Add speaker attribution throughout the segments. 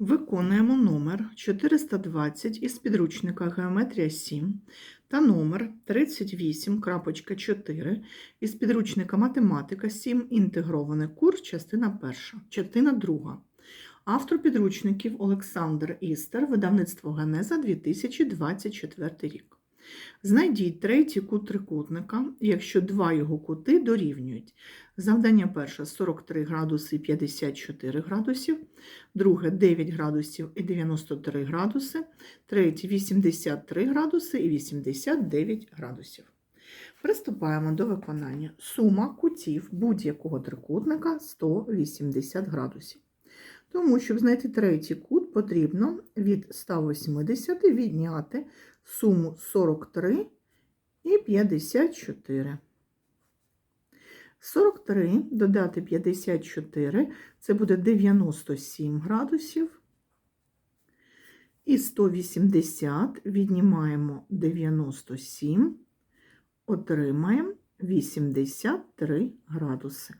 Speaker 1: Виконуємо номер 420 із підручника Геометрія 7 та номер 38.4 із підручника Математика 7. Інтегрований курс, частина 1, частина 2. Автор підручників Олександр Істер, видавництво Генеза 2024 рік. Знайдіть третій кут трикутника, якщо два його кути дорівнюють. Завдання перше 43 градуси і 54 градусів, друге 9 градусів і 93 градуси, третє 83 градуси і 89 градусів. Приступаємо до виконання. Сума кутів будь-якого трикутника 180 градусів. Тому, щоб знайти третій кут, потрібно від 180 відняти суму 43 і 54. 43 додати 54 це буде 97 градусів. І 180 віднімаємо 97, отримаємо 83 градуси.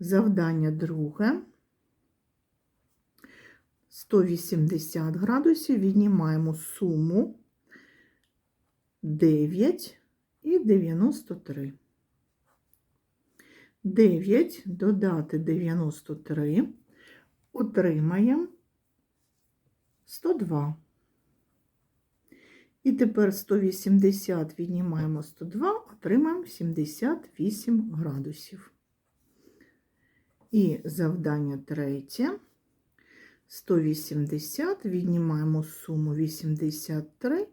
Speaker 1: Завдання друге. 180 градусів віднімаємо суму 9 і 93. 9 додати 93 отримаємо 102. І тепер 180 віднімаємо 102, отримаємо 78 градусів. І завдання третє. 180, віднімаємо суму 83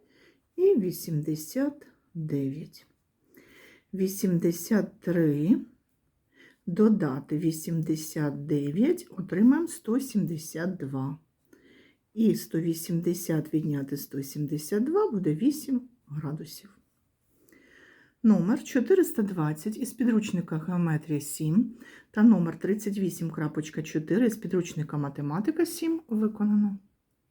Speaker 1: і 89. 83 додати 89, отримаємо 172. І 180 відняти 172 буде 8 градусів. Номер 420 із підручника Геометрія 7 та номер 38.4 із підручника Математика 7 виконано.